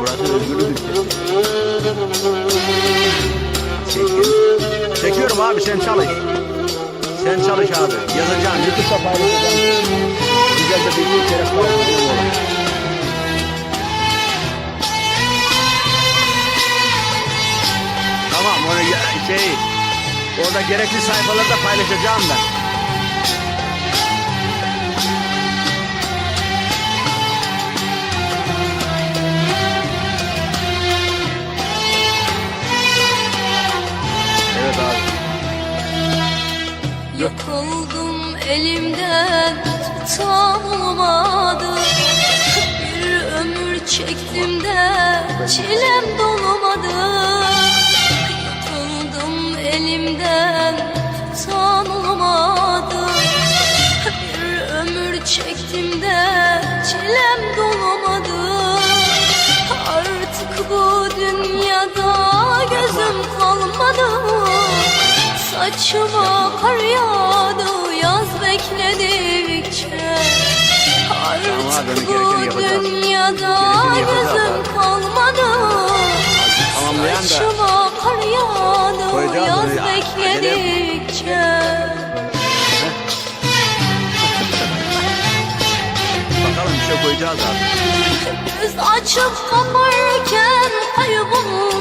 Burası özgürlük ülkesi. Çekiyorum. Çekiyorum abi sen çalış. Sen çalış abi. Yazacağım. YouTube'da paylaşacağım. Güzel de bir şeref paylaşacağım olur. Tamam onu şey orada gerekli sayfalarda paylaşacağım ben. Yıkıldım elimden tutan olmadı Bir ömür çektim de çilem dolmadı çektim de çilem dolmadı Artık bu dünyada gözüm kalmadı. Saçıma kar yağdı yaz bekledikçe. Artık bu dünyada gözüm kalmadı. Saçıma kar yağdı yaz bekledikçe koyacağız abi. Göz açıp kaparken kayboldu